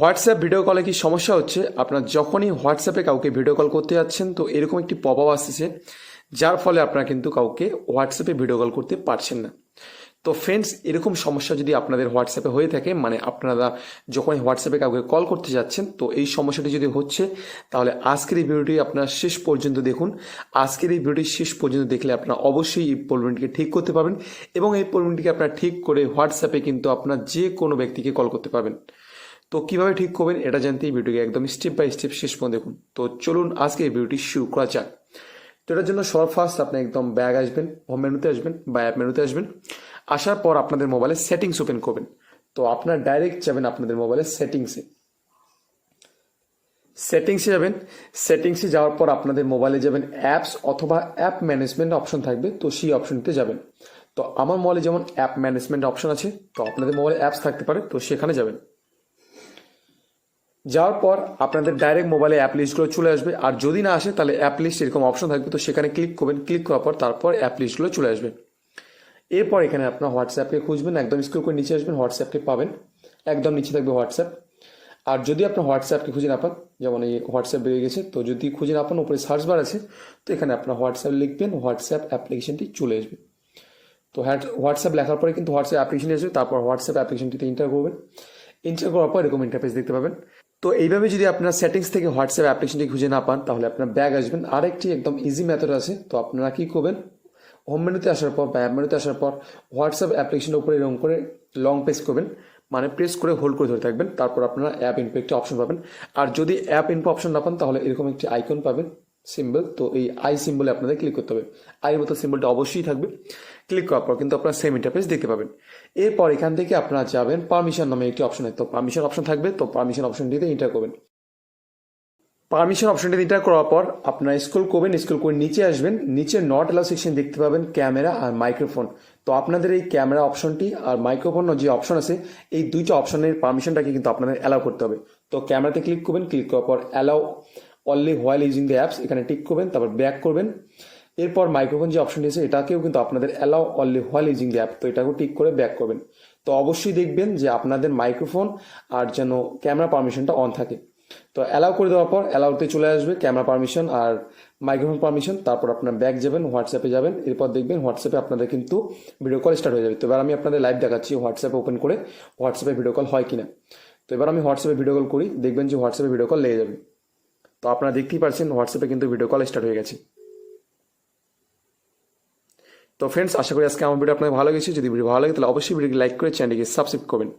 WhatsApp video কলে কি সমস্যা হচ্ছে? আপনার যখনই হোয়াটসঅ্যাপে কাউকে ভিডিও কল করতে যাচ্ছেন, তো এরকম একটি পপ আপ আসতেছে, যার ফলে আপনারা কিন্তু কাউকে হোয়াটসঅ্যাপে ভিডিও কল করতে পারছেন না। তো ফ্রেন্ডস এরকম সমস্যা যদি আপনাদের হোয়াটসঅ্যাপে হয়ে থাকে মানে আপনারা যখনই হোয়াটসঅ্যাপে কাউকে কল করতে যাচ্ছেন, তো এই সমস্যাটি যদি হচ্ছে, তাহলে আজকের এই ভিডিওটি আপনার শেষ পর্যন্ত দেখুন। আজকের এই ভিডিওটি শেষ পর্যন্ত দেখলে আপনারা অবশ্যই এই প্রবলেমটিকে ঠিক করতে পারবেন এবং এই প্রবলেমটিকে আপনারা ঠিক করে হোয়াটসঅ্যাপে কিন্তু আপনার যে কোনো ব্যক্তিকে কল করতে পারবেন। তো কীভাবে ঠিক করবেন এটা জানতেই ভিডিওকে একদম স্টেপ বাই স্টেপ শেষ পর্যন্ত দেখুন। তো চলুন আজকে এই ভিডিওটি শুরু করা যাক। তো এটার জন্য সবার ফার্স্ট আপনি একদম ব্যাগ আসবেন হোম মেনুতে আসবেন বা অ্যাপ মেনুতে আসবেন। আসার পর আপনাদের মোবাইলে সেটিংস ওপেন করবেন। তো আপনার ডাইরেক্ট যাবেন আপনাদের মোবাইলের সেটিংসে সেটিংসে যাবেন। সেটিংসে যাওয়ার পর আপনাদের মোবাইলে যাবেন অ্যাপস অথবা অ্যাপ ম্যানেজমেন্ট অপশন থাকবে, তো সেই অপশনটিতে যাবেন। তো আমার মোবাইলে যেমন অ্যাপ ম্যানেজমেন্ট অপশন আছে, তো আপনাদের মোবাইলে অ্যাপস থাকতে পারে, তো সেখানে যাবেন। যাওয়ার পর আপনাদের ডাইরেক্ট মোবাইলে অ্যাপ লিস্টগুলো চলে আসবে। আর যদি না আসে, তাহলে অ্যাপ লিস্ট এরকম অপশন থাকবে। তো সেখানে ক্লিক করবেন। ক্লিক করার পর তারপর অ্যাপ লিস্টগুলো চলে আসবে। এরপর এখানে আপনার হোয়াটসঅ্যাপকে খুঁজবেন। একদম স্ক্রল করে নিচে আসবেন। হোয়াটসঅ্যাপকে পাবেন। একদম নিচে থাকবে হোয়াটসঅ্যাপ আর যদি আপনার হোয়াটসঅ্যাপকে খুঁজে না পান, যেমন এই হোয়াটসঅ্যাপ বেরিয়ে গেছে, তো যদি খুঁজে না পান, উপরে সার্চ বার আছে, তো এখানে আপনার হোয়াটসঅ্যাপ লিখবেন। হোয়াটসঅ্যাপ অ্যাপ্লিকেশনটি চলে আসবে। তো হোয়াটসঅ্যাপ লেখার পরে কিন্তু হোয়াটসঅ্যাপ অ্যাপ্লিকেশন আসবে। তারপর হোয়াটসঅ্যাপ অ্যাপ্লিকেশনটিতে ইন্টার করবেন। ইন্টার করার পর এরকম ইন্টারফেস দেখতে পাবেন। তো এইভাবে যদি আপনার সেটিংস থেকে হোয়াটসঅ্যাপ অ্যাপ্লিকেশনটি খুঁজে না পান, তাহলে আপনার ব্যাগ আসবেন। আরেকটি একদম ইজি মেথড আছে। তো আপনারা কী করবেন? হোম মেনুতে আসার পর বা অ্যাপ মেনুতে আসার পর হোয়াটসঅ্যাপ অ্যাপ্লিকেশনের উপরে এরকম করে লং প্রেস করবেন। মানে প্রেস করে হোল্ড করে ধরে থাকবেন। তারপর আপনারা অ্যাপ ইনপো একটি অপশন পাবেন। আর যদি অ্যাপ ইনপো অপশন না পান, তাহলে এরকম একটি আইকন পাবেন। সিম্বল তো এই আই সিম্বলে আপনাদের ক্লিক করতে হবে। আই মতো সিম্বলটা অবশ্যই থাকবে। ক্লিক করার পর কিন্তু আপনারা সেম ইন্টারফেস দেখতে পাবেন। এরপর এখান থেকে আপনারা যাবেন পারমিশন নামে একটি অপশন তো পারমিশন অপশন থাকবে, তো পারমিশন অপশনটিতে এন্টার করবেন। পারমিশন অপশনটি এন্টার করার পর আপনারা স্ক্রল করবেন স্ক্রল করে নিচে আসবেন। নিচে নট অ্যালাউ সেকশন দেখতে পাবেন ক্যামেরা আর মাইক্রোফোন তো আপনাদের এই ক্যামেরা অপশনটি আর মাইক্রোফোন যে অপশন আছে, এই দুইটা অপশনের পারমিশনটাকে কিন্তু আপনাদের অ্যালাউ করতে হবে। তো ক্যামেরাতে ক্লিক করবেন ক্লিক করার পর allow only while using the apps এখানে টিক করবেন, তারপর ব্যাক করবেন। এরপর মাইক্রোফোন যে অপশনটি আছে এটাকেও কিন্তু আপনাদের allow only while using the app তো এটাকেও টিক করে ব্যাক করবেন। তো অবশ্যই দেখবেন যে আপনাদের মাইক্রোফোন আর যেন ক্যামেরা পারমিশনটা অন থাকে। তো অ্যালাউ করে দেওয়ার পর অ্যালাউতে চলে আসবে ক্যামেরা পারমিশন আর মাইক্রোফোন পারমিশন তারপর আপনার ব্যাক যাবেন হোয়াটসঅ্যাপে যাবেন, এরপর দেখবেন হোয়াটসঅ্যাপে আপনাদের কিন্তু ভিডিও কল স্টার্ট হয়ে যাবে। তো এবার আমি আপনাদের লাইভ দেখাচ্ছি হোয়াটসঅ্যাপে ওপেন করে হোয়াটসঅ্যাপে ভিডিও কল হয় কিনা। তো এবার আমি হোয়াটসঅ্যাপে ভিডিও কল করি, দেখবেন যে হোয়াটসঅ্যাপে ভিডিও কল লেগে যাবে। তো আপনারা দেখতেই পারছেন হোয়াটসঅ্যাপে কিন্তু ভিডিও কল স্টার্ট হয়ে গেছে। তো ফ্রেন্ডস আশা করি আজকে আমার ভিডিও আপনাদের ভালো লেগেছে। যদি ভিডিও ভালো লাগে, তাহলে অবশ্যই ভিডিওকে লাইক করে চ্যানেলকে সাবস্ক্রাইব করবেন।